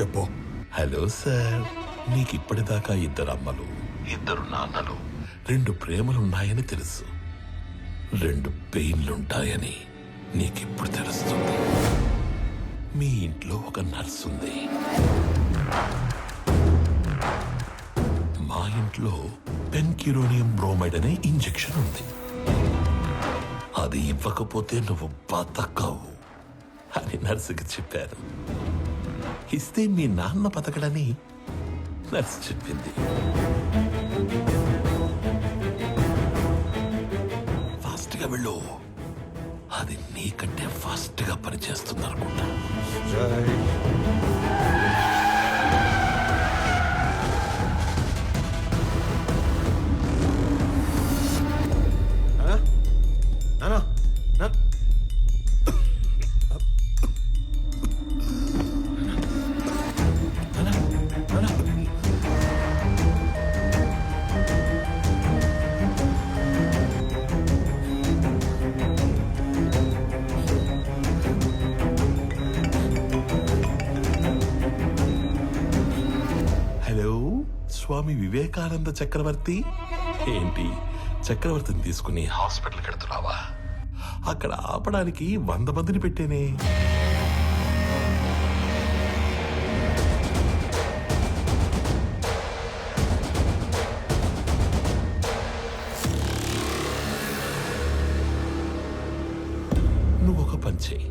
చెప్పు. Hello sir నీకు ఇప్పటిదాకా ఇద్దరు అమ్మలు ఇద్దరు నాన్నలు రెండు ప్రేమలున్నాయని తెలుసు. రెండు పెయిన్లుంటాయని నీకిప్పుడు తెలుస్తుంది. మీ ఇంట్లో ఒక నర్స్ ఉంది. మా ఇంట్లో పెన్కిరోనియం బ్రోమైడ్ అనే ఇంజెక్షన్ ఉంది. అది ఇవ్వకపోతే నువ్వు బతకవు అని నర్సుకి చెప్పారు ఇస్తే మీ నాన్న బతకడని నర్స్ చెప్పింది. ఫాస్ట్గా వెళ్ళు. అది నీకంటే ఫాస్ట్గా పనిచేస్తుంది అనుకుంటా స్వామి వివేకానంద చక్రవర్తి? ఏంటి? చక్రవర్తిని తీసుకుని హాస్పిటల్ కడుతున్నావా అక్కడ ఆపడానికి వంద మందిని పెట్టేనే. నువ్వు ఒక పని చేయి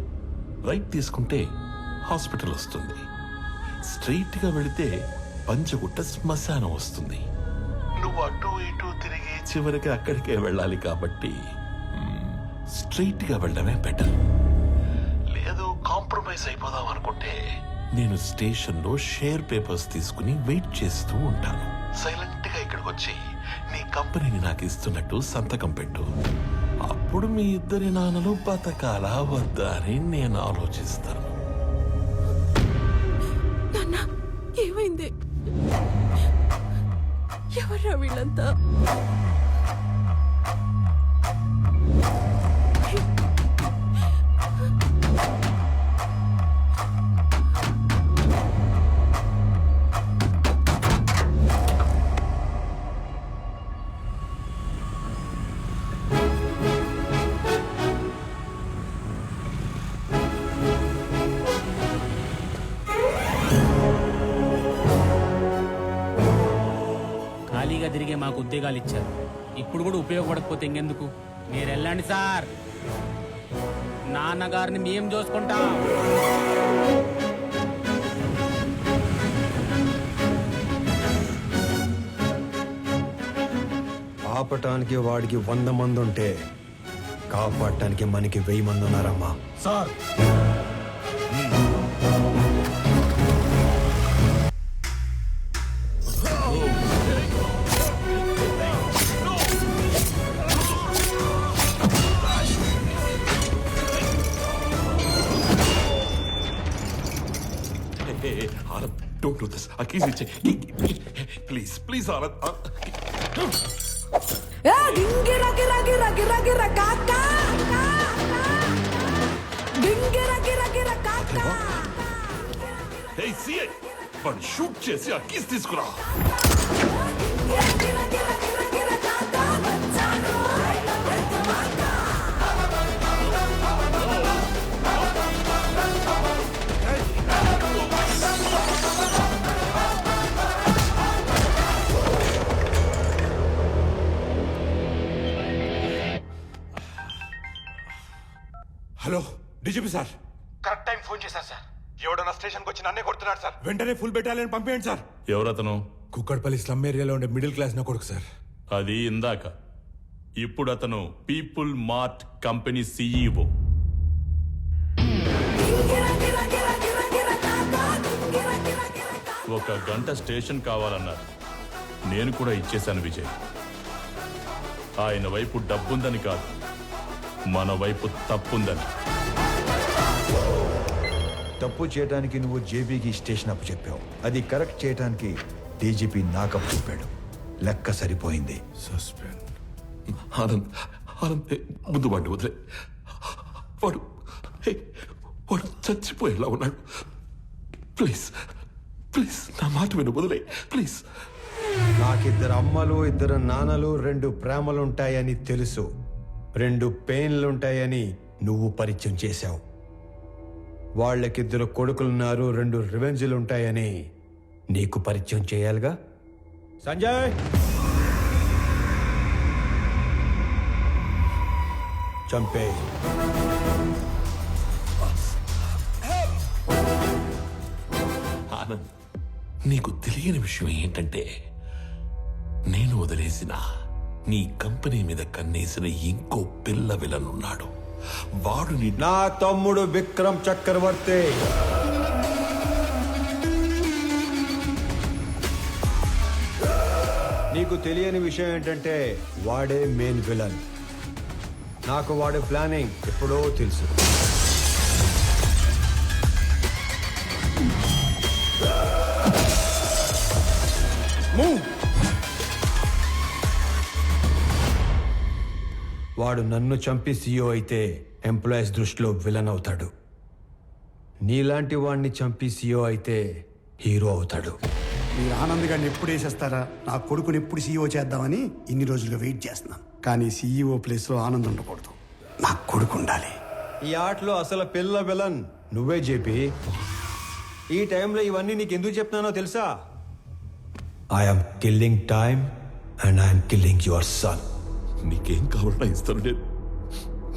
రైట్ తీసుకుంటే హాస్పిటల్ వస్తుంది. స్ట్రైట్గా వెళితే పంచగుట్ట శ్మశానం వస్తుంది. నువ్వు అటు ఇటు తిరిగి చివరికి అక్కడికే వెళ్ళాలి కాబట్టి స్ట్రైట్గా వెళ్ళడమే బెటర్. లేదు కాంప్రమైజ్ అయిపోదాం అనుకుంటే నేను స్టేషన్లో షేర్ పేపర్స్ తీసుకుని వెయిట్ చేస్తూ ఉంటాను. సైలెంట్గా ఇక్కడికి వచ్చి నీ కంపెనీని నాకు ఇస్తున్నట్టు సంతకం పెట్టు. అప్పుడు మీ ఇద్దరి నాన్నలు బతకాలా వద్దా అని నేను ఆలోచిస్తాను. ఏమైంది? ఎవరా వీళ్ళంతా? మాకు ఉద్యోగాలు ఇచ్చారు ఇప్పుడు కూడా ఉపయోగపడకపోతే ఇంకెందుకు? మీరు వెళ్ళండి సార్. నాన్నగారిని మేం చూసుకుంటాం. ఆపటానికి వాడికి వంద మంది ఉంటే కాపాడటానికి మనకి వెయ్యి మంది ఉన్నారమ్మా సార్! డోంట్ డూ దిస్ ఆ కీస్ ఇచ్చే ప్లీజ్ ప్లీజ్ ఆనంద్ గింగిర గిర గిర గిర గిర కాక గింగిర గిర గిర కాక హే సిఐ వాడు షూట్ చేసి ఆ కీస్ తీసుకురా గిర గిర గిర hello DGP sir. Correct time phone చేశారు సార్. ఎవడన్నా స్టేషన్కి వచ్చి నన్నే కొడుతున్నాడు సార్. వెంటనే ఫుల్ బెటాలియన్ పంపేయండి సార్. ఎవరతను? కుక్కడపల్లి స్లమ్ ఏరియాలో ఉండే మిడిల్ క్లాస్ నా కొడుకు సార్. అది ఇందాక. ఇప్పుడు అతను పీపుల్ మార్ట్ కంపెనీ సీఈఓ. ఒక గంట స్టేషన్ కావాలన్నారు. నేను కూడా ఇచ్చేశాను విజయ్. ఆయన వైపు డబ్బుందని కాదు. మన వైపు తప్పుందని. తప్పు చేయడానికి నువ్వు జేబీకి స్టేషన్ అప్పు చెప్పావు. అది కరెక్ట్ చేయడానికి డీజీపీ నాకప్పు చెప్పాడు. లెక్క సరిపోయింది. సస్పెండ్ ఆనంద్ ముందు వాడిని వదిలే. వాడు వాడు చచ్చిపోయేలా ఉన్నాడు. ప్లీజ్ ప్లీజ్ నా మాట విను వదిలే. ప్లీజ్. నాకిద్దరు అమ్మలు ఇద్దరు నాన్నలు రెండు ప్రేమలుంటాయని తెలుసు. రెండు పెయిన్లుంటాయని నువ్వు పరిచయం చేశావు. వాళ్ళకిద్దరు కొడుకులున్నారు రెండు రివెంజ్లు ఉంటాయని నీకు పరిచయం చేయాలిగా? సంజయ్! చంపే. ఆనంద్ నీకు తెలియని విషయం ఏంటంటే నేను వదిలేసిన నీ కంపెనీ మీద కన్నేసిన ఇంకో పిల్ల విలనున్నాడు. వాడు నా తమ్ముడు విక్రమ్ చక్రవర్తి. నీకు తెలియని విషయం ఏంటంటే వాడే మెయిన్ విలన్ నాకు వాడి ప్లానింగ్ ఎప్పుడో తెలుసు. వాడు నన్ను చంపి సీఓ అయితే ఎంప్లాయీస్ దృష్టిలో విలన్ అవుతాడు. నీలాంటి వాడిని చంపి సీఓ అయితే హీరో అవుతాడు. మీరు ఆనంద్ గారిని ఎప్పుడు వేసేస్తారా? నా కొడుకుని ఎప్పుడు సీఈఓ చేద్దామని ఇన్ని రోజులుగా వెయిట్ చేస్తున్నాను. కానీ సీఈఓ ప్లేస్లో ఆనంద్ ఉండకూడదు. నా కొడుకు ఉండాలి. ఈ ఆటలో అసలు పిల్ల విలన్ నువ్వే చెప్పి ఈ టైంలో ఇవన్నీ నీకు ఎందుకు చెప్తున్నానో తెలుసా? I'm killing time and I'm killing your son నీకేం కావాలన్నా ఇస్తాను నేను.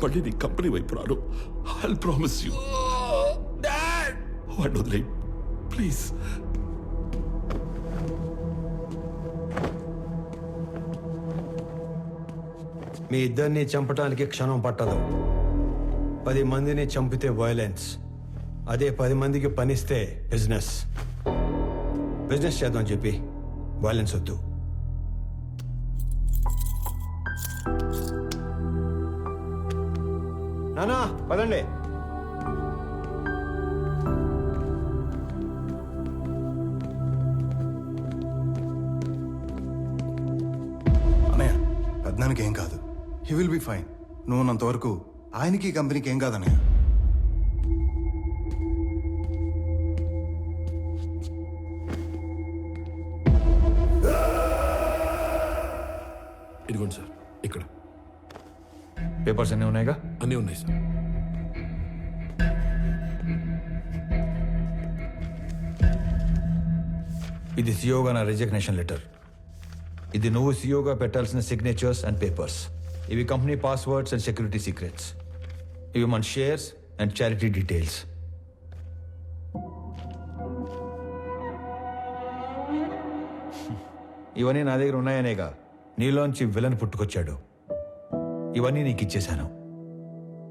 మళ్ళీ నీ కంపెనీ వైపు రాను. ఐ ప్రామిస్ యూ వాడిని వదిలే ప్లీజ్ మీ ఇద్దరిని చంపడానికి క్షణం పట్టదు. పది మందిని చంపితే వైలెన్స్ అదే పది మందికి పనిస్తే బిజినెస్ బిజినెస్ చేద్దాం చెప్పి. వైలెన్స్ వద్దు. నానా పదండి. అన్నయ్య పెద్దనానికి ఏం కాదు. హీ విల్ బి ఫైన్ నువ్వు ఉన్నంత వరకు ఆయనకి ఈ కంపెనీకి ఏం కాదన్నయ్య ఇదిగోండి సార్. పేపర్స్ అన్నీ ఉన్నాయిగా? అన్నీ ఉన్నాయి సార్. ఇది సియోగా నా రిజిగ్నేషన్ లెటర్ ఇది నువ్వు సియోగా పెట్టాల్సిన సిగ్నేచర్స్ అండ్ పేపర్స్ ఇవి company passwords and security secrets ఇవి మన షేర్స్ అండ్ చారిటీ డీటెయిల్స్ ఇవన్నీ నా దగ్గర ఉన్నాయనేగా. నీలోంచి విలన్ పుట్టుకొచ్చాడు. ఇవన్నీ నీకు ఇచ్చేశాను.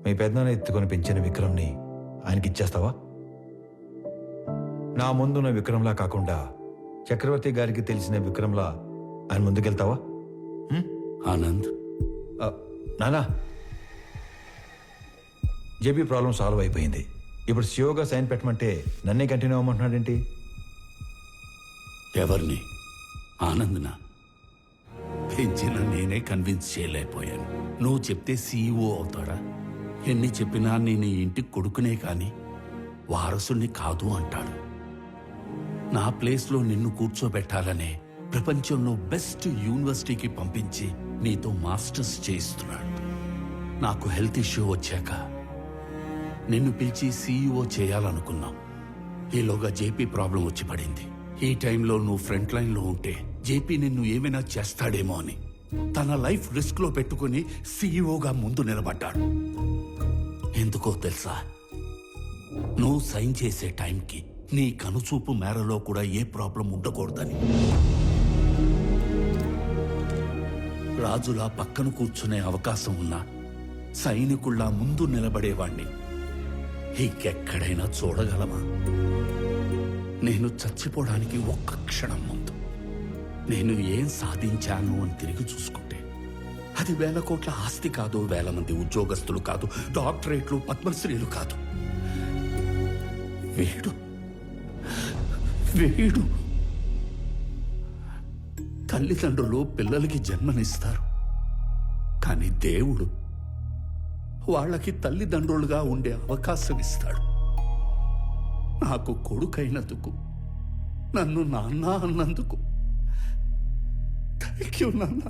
మీ పెద్దనాన్న ఎత్తుకొని పెంచిన విక్రమ్ని ఆయనకి ఇచ్చేస్తావా? నా ముందున్న విక్రమ్లా కాకుండా చక్రవర్తి గారికి తెలిసిన విక్రమ్లా ఆయన ముందుకెళ్తావా? ఆనంద్. నానా. జేబీ ప్రాబ్లం సాల్వ్ అయిపోయింది. ఇప్పుడు సియోగా సైన్ పెట్టమంటే నన్నే కంటిన్యూ అవ్వమంటున్నాడేంటి? ఎవరిని? ఆనందన? పెంచిన నేనే కన్విన్స్ చేయలేకపోయాను. నువ్వు చెప్తే సీఈఓ అవుతాడా? ఎన్ని చెప్పినా నేను ఇంటికి కొడుకునే కాని వారసుని కాదు అంటాడు. నా ప్లేస్లో నిన్ను కూర్చోబెట్టాలనే ప్రపంచంలో బెస్ట్ యూనివర్సిటీకి పంపించి నీతో మాస్టర్స్ చేయిస్తున్నాడు. నాకు హెల్త్ ఇష్యూ వచ్చాక నిన్ను పిలిచి సీఈఓ చేయాలనుకున్నాం. ఈలోగా జేపీ ప్రాబ్లం వచ్చి పడింది. ఈ టైంలో నువ్వు ఫ్రంట్ లైన్లో ఉంటే జేపీ నిన్ను ఏమైనా చేస్తాడేమో అని. తన లైఫ్ రిస్క్లో పెట్టుకుని సీఈఓగా ముందు నిలబడ్డాడు. ఎందుకో తెలుసా? నువ్వు సైన్ చేసే టైంకి నీ కనుచూపు మేరలో కూడా ఏ ప్రాబ్లం ఉండకూడదని. రాజులా పక్కన కూర్చునే అవకాశం ఉన్నా సైనికుల్లా ముందు నిలబడేవాణ్ణి ఇంకెక్కడైనా చూడగలమా? నేను చచ్చిపోవడానికి ఒక్క క్షణం నేను ఏం సాధించాను అని తిరిగి చూసుకుంటే అది వేల కోట్ల ఆస్తి కాదు వేల మంది ఉద్యోగస్తులు కాదు డాక్టరేట్లు పద్మశ్రీలు కాదు. వేడు. వేడు. తల్లిదండ్రులు పిల్లలకి జన్మనిస్తారు. కానీ దేవుడు వాళ్ళకి తల్లిదండ్రులుగా ఉండే అవకాశం ఇస్తాడు నాకు కొడుకైనందుకు నన్ను నాన్న అన్నందుకు యూ నాన్న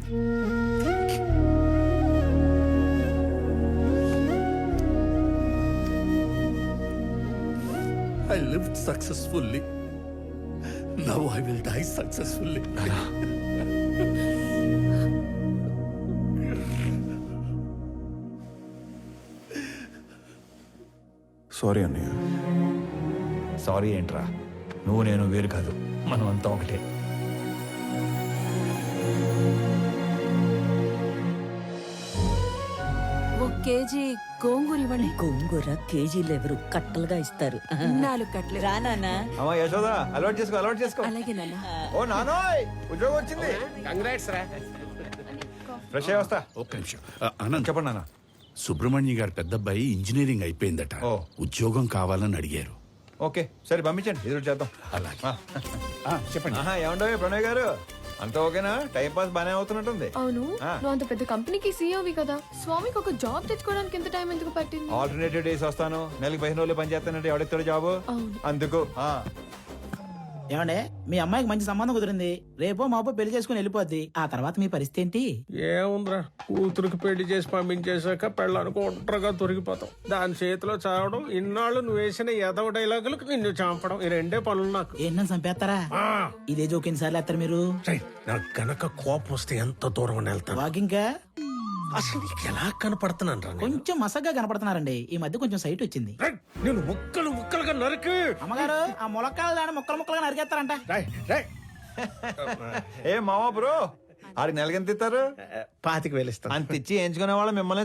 I lived successfully now I will die successfully sorry అన్నయ్య సారీ ఏంట్రా నువ్వు నేను వేరు కాదు. మనం అంతా ఒకటే. కేజీ గోంగూర ఇవ్వండి. గోంగూర కేజీలు ఎవరు? కట్టలుగా ఇస్తారు. నాలుగు కట్టలు. రానా అమ్మా యశోదా అలవాటు చేసుకో అలవాటు చేసుకో. అలాగే నాన్న. ఓ నానోయ్ ఉద్యోగం వచ్చింది. ఫ్రెష్ అయ్యి వస్తా. ఒక్క నిమిషం. అనంత్ చెప్పండి నాన్న. సుబ్రహ్మణ్య గారి పెద్ద అబ్బాయి ఇంజనీరింగ్ అయిపోయిందట. ఓ. ఉద్యోగం కావాలని అడిగారు. ఓకే సరే పంపించండి. ఎదురు చేద్దాం. అలాగే. ఆ. చెప్పండి. ఆహా ఏమండో ప్రణయ్ గారు? అంత ఓకేనా? టైం పాస్ బానే అవుతున్నట్టుంది. అవును. ఆ. నువ్వు అంత పెద్ద కంపెనీకి సీఈఓవి కదా. స్వామికి ఒక జాబ్ తెచ్చుకోవడానికి ఎంత టైం ఎందుకు పట్టింది? ఆల్టర్నేటివ్ డేస్ వస్తాను. నెలకి పదిహేను రోజులు పని చేస్తానంటే ఎవడెత్తాడు జాబు? అవును. అందుకు ఆ. ఏమండే మీ అమ్మాయికి మంచి సంబంధం కుదిరింది. రేపో మాపో పెళ్ళి చేసుకుని వెళ్ళిపోద్ది. ఆ తర్వాత మీ పరిస్థితి ఏంటి? ఏముందిరా కూతురికి పెళ్ళి చేసి పంపించేశాక పెళ్ళానికి ఒంటరిగా దొరికిపోతాం. దాని చేతిలో చావడం ఇన్నాళ్ళు నువ్వు వేసిన ఎదవ డైలాగులకు నిన్ను చంపడం ఈ రెండే పనులు నాకు. ఏంటని చంపేస్తారా? ఇదే జోక్ ఎన్నిసార్లు వేస్తారు మీరు? నాకు గనక కోపం వస్తే ఎంత దూరం వెళ్తాను? వాకింగ్ అసలు నీకు ఎలా కనపడుతున్నాను రా నేను? కొంచెం మసగ్గా కనపడుతున్నారండి. ఈ మధ్య కొంచెం సైట్ వచ్చింది. రేయ్, నేను ముక్కలు ముక్కలుగా నరికి. అమ్మగారు ఆ ములక్కాలు దాని ముక్కలు ముక్కలుగా నరికేస్తారంట. రేయ్, రేయ్. ఏ మావా బ్రో ఆడికి నెలకి ఎంత ఇస్తారు? పాతికి వెళ్ళిస్తాను అంత ఇచ్చి ఎంచుకునే వాళ్ళు మిమ్మల్ని